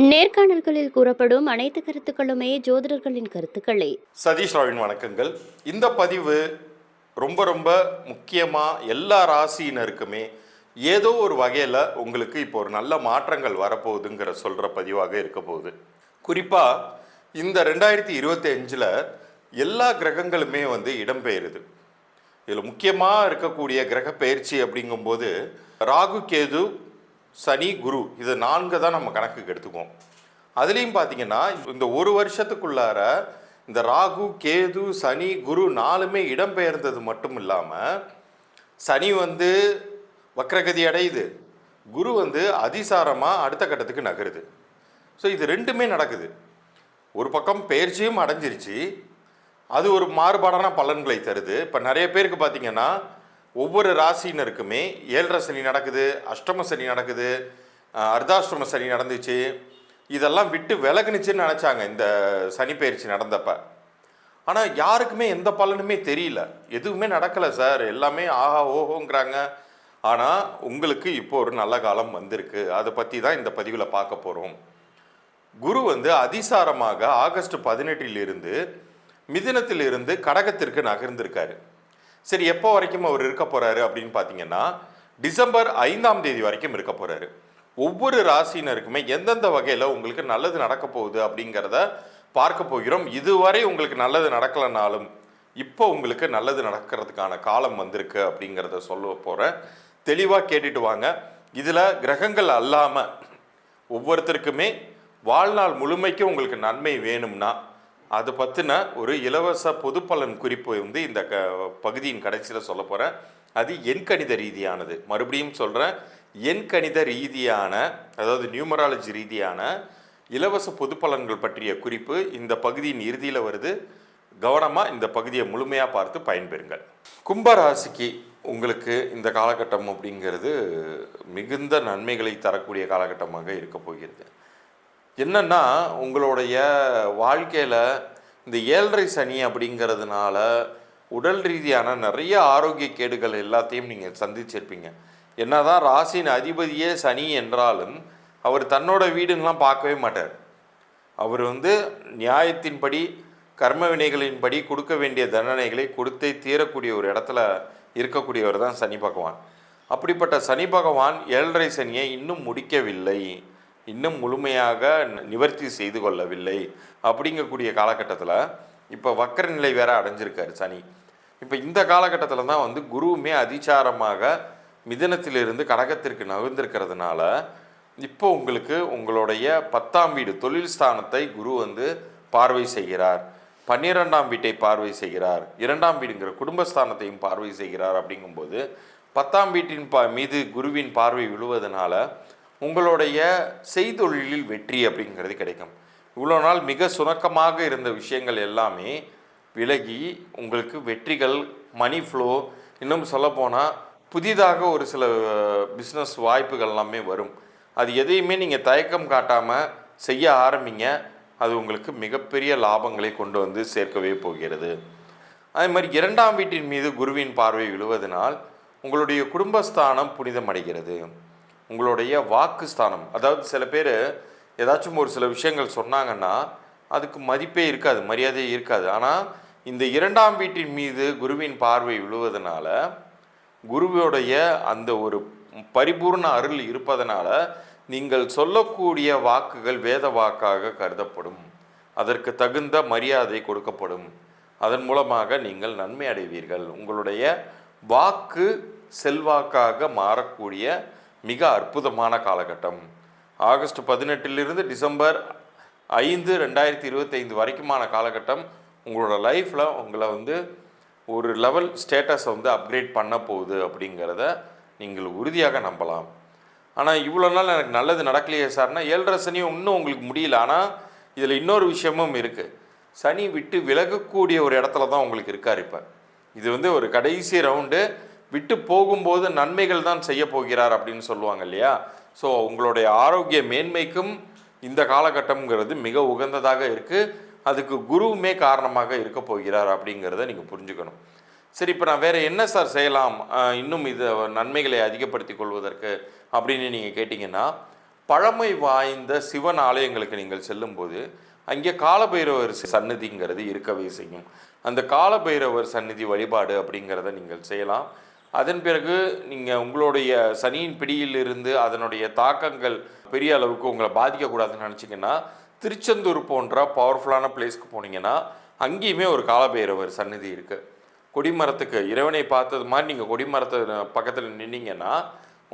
நேர்காணல்களில் கூறப்படும் அனைத்து கருத்துக்களுமே ஜோதிடர்களின் கருத்துக்களே. சதீஷ் ராவின் வணக்கங்கள். இந்த பதிவு ரொம்ப ரொம்ப முக்கியமாக எல்லா ராசியினருக்குமே ஏதோ ஒரு வகையில் உங்களுக்கு இப்போ ஒரு நல்ல மாற்றங்கள் வரப்போகுதுங்கிற சொல்கிற பதிவாக இருக்க போகுது. குறிப்பாக இந்த ரெண்டாயிரத்தி இருபத்தி அஞ்சில் எல்லா கிரகங்களுமே வந்து இடம்பெயருது. இதில் முக்கியமாக இருக்கக்கூடிய கிரக பயிற்சி அப்படிங்கும்போது ராகு கேது சனி குரு இது நான்கு தான் நம்ம கணக்குக்கு எடுத்துக்குவோம். அதுலேயும் பார்த்தீங்கன்னா இந்த ஒரு வருஷத்துக்குள்ளார இந்த ராகு கேது சனி குரு நாலுமே இடம்பெயர்ந்தது மட்டும் இல்லாமல் சனி வந்து வக்ரகதி அடையுது. குரு வந்து அதிசாரமாக அடுத்த கட்டத்துக்கு நகருது. ஸோ இது ரெண்டுமே நடக்குது. ஒரு பக்கம் பயிற்சியும் அடைஞ்சிருச்சு. அது ஒரு மாறுபாடான பலன்களை தருது. இப்போ நிறைய பேருக்கு பார்த்தீங்கன்னா ஒவ்வொரு ராசினருக்குமே ஏழரை சனி நடக்குது அஷ்டம சனி நடக்குது அர்த்தாஷ்டம சனி நடந்துச்சு. இதெல்லாம் விட்டு விலகுனுச்சுன்னு நினச்சாங்க இந்த சனி பயிற்சி நடந்தப்ப. ஆனால் யாருக்குமே எந்த பலனுமே தெரியல. எதுவுமே நடக்கலை சார். எல்லாமே ஆஹா ஓஹோங்கிறாங்க. ஆனால் உங்களுக்கு இப்போ ஒரு நல்ல காலம் வந்திருக்கு. அதை பற்றி தான் இந்த பதிவில் பார்க்க போகிறோம் குரு வந்து அதிசாரமாக ஆகஸ்ட் பதினெட்டிலிருந்து மிதினத்திலிருந்து கடகத்திற்கு நகர்ந்திருக்காரு. சரி எப்போ வரைக்கும் அவர் இருக்க போறாரு அப்படின்னு பார்த்தீங்கன்னா டிசம்பர் ஐந்தாம் தேதி வரைக்கும் இருக்க போறாரு. ஒவ்வொரு ராசினருக்குமே எந்தெந்த வகையில் உங்களுக்கு நல்லது நடக்க போகுது அப்படிங்கிறத பார்க்க போகிறோம். இதுவரை உங்களுக்கு நல்லது நடக்கலைனாலும் இப்போ உங்களுக்கு நல்லது நடக்கிறதுக்கான காலம் வந்திருக்கு அப்படிங்கிறத சொல்ல போகிறேன் தெளிவாக கேட்டுட்டு வாங்க. இதில் கிரகங்கள் அல்லாமல் ஒவ்வொருத்தருக்குமே வாழ்நாள் முழுமைக்கும் உங்களுக்கு நன்மை வேணும்னா அது பற்றின ஒரு இலவச பொதுப்பலன் குறிப்பு வந்து இந்த க பகுதியின் கடைசியில் சொல்ல போகிறேன் அது எண்கணித ரீதியானது. மறுபடியும் சொல்கிறேன் எண்கணித ரீதியான அதாவது நியூமராலஜி ரீதியான இலவச பொதுப்பலன்கள் பற்றிய குறிப்பு இந்த பகுதியின் இறுதியில் வருது. கவனமாக இந்த பகுதியை முழுமையாக பார்த்து பயன்பெறுங்கள். கும்பராசிக்கு உங்களுக்கு இந்த காலகட்டம் அப்படிங்கிறது மிகுந்த நன்மைகளை தரக்கூடிய காலகட்டமாக இருக்க போகிறது. என்னன்னா உங்களுடைய வாழ்க்கையில் இந்த ஏழரை சனி அப்படிங்கிறதுனால உடல் ரீதியான நிறைய ஆரோக்கிய கேடுகள் எல்லாத்தையும் நீங்கள் சந்திச்சிருப்பீங்க. என்னதான் ராசியின் அதிபதியே சனி என்றாலும் அவர் தன்னோட வீடுன்னெலாம் பார்க்கவே மாட்டார். அவர் வந்து நியாயத்தின்படி கர்ம வினைகளின்படி கொடுக்க வேண்டிய தண்டனைகளை கொடுத்தே தீரக்கூடிய ஒரு இடத்துல இருக்கக்கூடியவர் தான் சனி பகவான். அப்படிப்பட்ட சனி பகவான் ஏழரை சனியை இன்னும் முடிக்கவில்லை. இன்னும் முழுமையாக நிவர்த்தி செய்து கொள்ளவில்லை. அப்படிங்கக்கூடிய காலகட்டத்தில் இப்போ வக்கர நிலை வேற அடைஞ்சிருக்காரு சனி. இப்போ இந்த காலகட்டத்தில் தான் வந்து குருவுமே அதிசாரமாக மிதனத்திலிருந்து கடகத்திற்கு நகர்ந்திருக்கிறதுனால இப்போ உங்களுக்கு உங்களுடைய பத்தாம் வீடு தொழில் ஸ்தானத்தை குரு வந்து பார்வை செய்கிறார். பன்னிரெண்டாம் வீட்டை பார்வை செய்கிறார். இரண்டாம் வீடுங்கிற குடும்பஸ்தானத்தையும் பார்வை செய்கிறார் அப்படிங்கும்போது பத்தாம் வீட்டின் பா மீது குருவின் பார்வை விழுவதனால உங்களுடைய செய்தொழிலில் வெற்றி அப்படிங்கிறது கிடைக்கும். இவ்வளோ நாள் மிக சுணக்கமாக இருந்த விஷயங்கள் எல்லாமே விலகி உங்களுக்கு வெற்றிகள் மணி ஃப்ளோ இன்னும் சொல்லப்போனால் புதிதாக ஒரு சில பிஸ்னஸ் வாய்ப்புகள் எல்லாமே வரும். அது எதையுமே நீங்கள் தயக்கம் காட்டாமல் செய்ய ஆரம்பிங்க. அது உங்களுக்கு மிகப்பெரிய லாபங்களை கொண்டு வந்து சேர்க்கவே போகிறது. அதே மாதிரி இரண்டாம் வீட்டின் மீது குருவின் பார்வை விழுவதனால் உங்களுடைய குடும்பஸ்தானம் புனிதமடைகிறது. உங்களுடைய வாக்கு ஸ்தானம் அதாவது சில பேர் ஏதாச்சும் ஒரு சில விஷயங்கள் சொன்னாங்கன்னா அதுக்கு மதிப்பே இருக்காது மரியாதையே இருக்காது. ஆனால் இந்த இரண்டாம் வீட்டின் மீது குருவின் பார்வை விழுவதனால குருவோடைய அந்த ஒரு பரிபூர்ண அருள் இருப்பதனால நீங்கள் சொல்லக்கூடிய வாக்குகள் வேத வாக்காக கருதப்படும். அதற்கு தகுந்த மரியாதை கொடுக்கப்படும். அதன் மூலமாக நீங்கள் நன்மை அடைவீர்கள். உங்களுடைய வாக்கு செல்வாக்காக மாறக்கூடிய மிக அற்புதமான காலகட்டம். ஆகஸ்ட் பதினெட்டிலிருந்து டிசம்பர் ஐந்து ரெண்டாயிரத்தி இருபத்தைந்து வரைக்குமான காலகட்டம். உங்களோட லைஃப்பில் உங்களை வந்து ஒரு லெவல் ஸ்டேட்டஸை வந்து அப்கிரேட் பண்ண போகுது அப்படிங்கிறத நீங்கள் உறுதியாக நம்பலாம். ஆனால் இவ்வளோ நாள் எனக்கு நல்லது நடக்கலையே சார்னா ஏழரை சனியும் இன்னும் உங்களுக்கு முடியல. ஆனால் இதில் இன்னொரு விஷயமும் இருக்குது சனி விட்டு விலகக்கூடிய ஒரு இடத்துல தான் உங்களுக்கு இருக்கார் இப்போ. இது வந்து ஒரு கடைசி ரவுண்டு. விட்டு போகும்போது நன்மைகள் தான் செய்ய போகிறார் அப்படின்னு சொல்லுவாங்க இல்லையா? ஸோ உங்களுடைய ஆரோக்கிய மேன்மைக்கும் இந்த காலகட்டம்ங்கிறது மிக உகந்ததாக இருக்குது அதுக்கு குருவுமே காரணமாக இருக்க போகிறார் அப்படிங்கிறத நீங்கள் புரிஞ்சுக்கணும். சரி இப்போ நான் வேறு என்ன சார் செய்யலாம்? இன்னும் இதை நன்மைகளை அதிகப்படுத்தி கொள்வதற்கு அப்படின்னு நீங்கள் கேட்டிங்கன்னா பழமை வாய்ந்த சிவன் ஆலயங்களுக்கு நீங்கள் செல்லும்போது அங்கே காலபைரவர் சந்நிதிங்கிறது இருக்கவே செய்யும். அந்த காலபைரவர் சந்நிதி வழிபாடு அப்படிங்கிறத நீங்கள் செய்யலாம். அதன் பிறகு நீங்கள் உங்களுடைய சனியின் பிடியிலிருந்து அதனுடைய தாக்கங்கள் பெரிய அளவுக்கு உங்களை பாதிக்கக்கூடாதுன்னு நினச்சிங்கன்னா திருச்செந்தூர் போன்ற பவர்ஃபுல்லான பிளேஸ்க்கு போனீங்கன்னா அங்கேயுமே ஒரு காலபைரவர் சந்நிதி இருக்குது கொடிமரத்துக்கு இறைவனை பார்த்தது மாதிரி நீங்கள் கொடிமரத்து பக்கத்தில் நின்னீங்கன்னா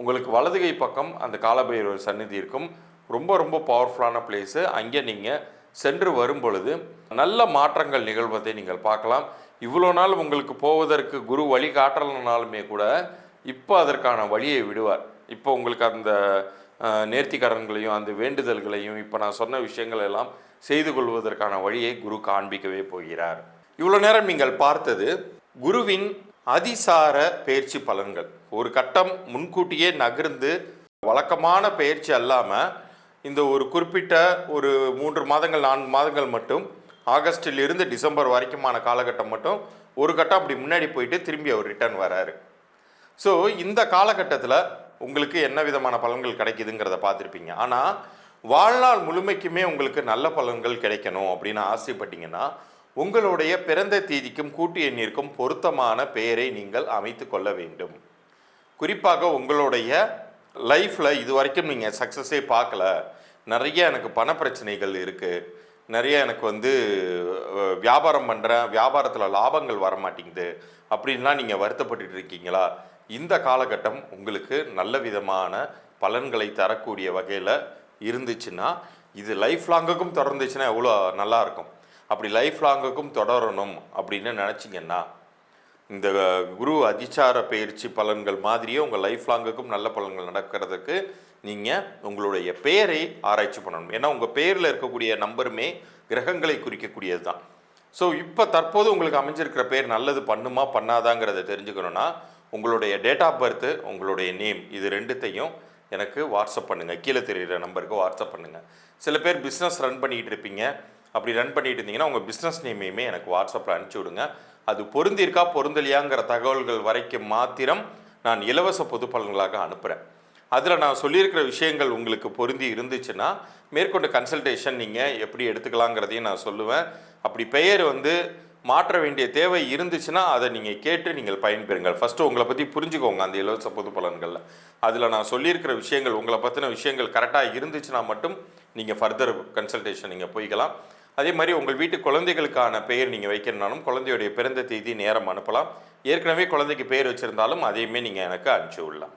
உங்களுக்கு வலதுகை பக்கம் அந்த காலபைரவர் சந்நிதி இருக்கும். ரொம்ப ரொம்ப பவர்ஃபுல்லான பிளேஸு அங்கே நீங்கள் சென்று வரும் பொழுது நல்ல மாற்றங்கள் நிகழ்வதை நீங்கள் பார்க்கலாம். இவ்வளோ நாள் உங்களுக்கு போவதற்கு குரு வழி காட்டலனாலுமே கூட இப்போ அதற்கான வழியை விடுவார். இப்போ உங்களுக்கு அந்த நேர்த்தி கடன்களையும் அந்த வேண்டுதல்களையும் இப்போ நான் சொன்ன விஷயங்கள் எல்லாம் செய்து கொள்வதற்கான வழியை குரு காண்பிக்கவே போகிறார். இவ்வளோ நேரம் நீங்கள் பார்த்தது குருவின் அதிசார பயிற்சி பலன்கள். ஒரு கட்டம் முன்கூட்டியே நகர்ந்து வழக்கமான பயிற்சி அல்லாமல் இந்த ஒரு குறிப்பிட்ட ஒரு மூன்று மாதங்கள் நான்கு மாதங்கள் மட்டும் ஆகஸ்டில் இருந்து டிசம்பர் வரைக்குமான காலகட்டம் மட்டும் ஒரு கட்டம் அப்படி முன்னாடி போயிட்டு திரும்பி அவர் ரிட்டர்ன் வராரு. ஸோ இந்த காலகட்டத்தில் உங்களுக்கு என்ன விதமான பலன்கள் கிடைக்குதுங்கிறத பார்த்துருப்பீங்க. ஆனால் வாழ்நாள் முழுமைக்குமே உங்களுக்கு நல்ல பலன்கள் கிடைக்கணும் அப்படின்னு ஆசைப்பட்டீங்கன்னா உங்களுடைய பிறந்த தேதிக்கும் கூட்டு எண்ணிற்கும் பொருத்தமான பெயரை நீங்கள் அமைத்து கொள்ள வேண்டும். குறிப்பாக உங்களுடைய லைஃப்பில் இது வரைக்கும் நீங்கள் சக்ஸஸே பார்க்கல. நிறைய எனக்கு பண பிரச்சனைகள் இருக்குது நிறைய எனக்கு வந்து வியாபாரம் பண்ணுறேன் வியாபாரத்தில் லாபங்கள் வர மாட்டேங்குது அப்படின்லாம் நீங்கள் வருத்தப்பட்டு இருக்கீங்களா? இந்த காலகட்டம் உங்களுக்கு நல்ல விதமான பலன்களை தரக்கூடிய வகையில் இருந்துச்சுன்னா இது லைஃப் லாங்குக்கும் தொடர்ந்துச்சுன்னா எவ்வளோ நல்லாயிருக்கும் அப்படி லைஃப் லாங்குக்கும் தொடரணும் அப்படின்னு நினச்சிங்கன்னா இந்த குரு அதிச்சார பயிற்சி பலன்கள் மாதிரியே உங்கள் லைஃப் லாங்குக்கும் நல்ல பலன்கள் நடக்கிறதுக்கு நீங்கள் உங்களுடைய பெயரை ஆராய்ச்சி பண்ணணும். ஏன்னா உங்கள் பெயரில் இருக்கக்கூடிய நம்பருமே கிரகங்களை குறிக்கக்கூடியது தான் ஸோ இப்போ தற்போது உங்களுக்கு அமைஞ்சிருக்கிற பேர் நல்லது பண்ணுமா பண்ணாதாங்கிறத தெரிஞ்சுக்கணுன்னா உங்களுடைய டேட் ஆஃப் பர்த்து உங்களுடைய நேம் இது ரெண்டுத்தையும் எனக்கு வாட்ஸ்அப் பண்ணுங்கள் கீழே தெரியுற நம்பருக்கு வாட்ஸ்அப் பண்ணுங்கள் சில பேர் பிஸ்னஸ் ரன் பண்ணிகிட்டு இருப்பீங்க. அப்படி ரன் பண்ணிட்டு இருந்தீங்கன்னா உங்கள் பிஸ்னஸ் நேமையுமே எனக்கு வாட்ஸ்அப்பில் அனுப்பிச்சி விடுங்க. அது பொருந்திருக்கா பொருந்தலையாங்கிற தகவல்கள் வரைக்கும் மாத்திரம் நான் இலவச பொது பலன்களாக அனுப்புகிறேன் அதில் நான் சொல்லியிருக்கிற விஷயங்கள் உங்களுக்கு பொருந்தி இருந்துச்சுன்னா மேற்கொண்டு கன்சல்டேஷன் நீங்கள் எப்படி எடுத்துக்கலாங்கிறதையும் நான் சொல்லுவேன். அப்படி பெயர் வந்து மாற்ற வேண்டிய தேவை இருந்துச்சுன்னா அதை நீங்கள் கேட்டு நீங்கள் பயன்பெறுங்கள். ஃபஸ்ட்டு உங்களை பற்றி புரிஞ்சுக்கோங்க அந்த இலவச பொது பலன்களில் அதில் நான் சொல்லியிருக்கிற விஷயங்கள் உங்களை பற்றின விஷயங்கள் கரெக்டாக இருந்துச்சுன்னா மட்டும் நீங்கள் ஃபர்தர் கன்சல்டேஷன் நீங்கள் போய்க்கலாம். அதே மாதிரி உங்கள் வீட்டு குழந்தைகளுக்கான பெயர் நீங்கள் வைக்கணும்னாலும் குழந்தையுடைய பிறந்த தேதி நேரம் அனுப்பலாம். ஏற்கனவே குழந்தைக்கு பெயர் வச்சுருந்தாலும் அதையுமே நீங்கள் எனக்கு அனுப்பிச்சி விடலாம்.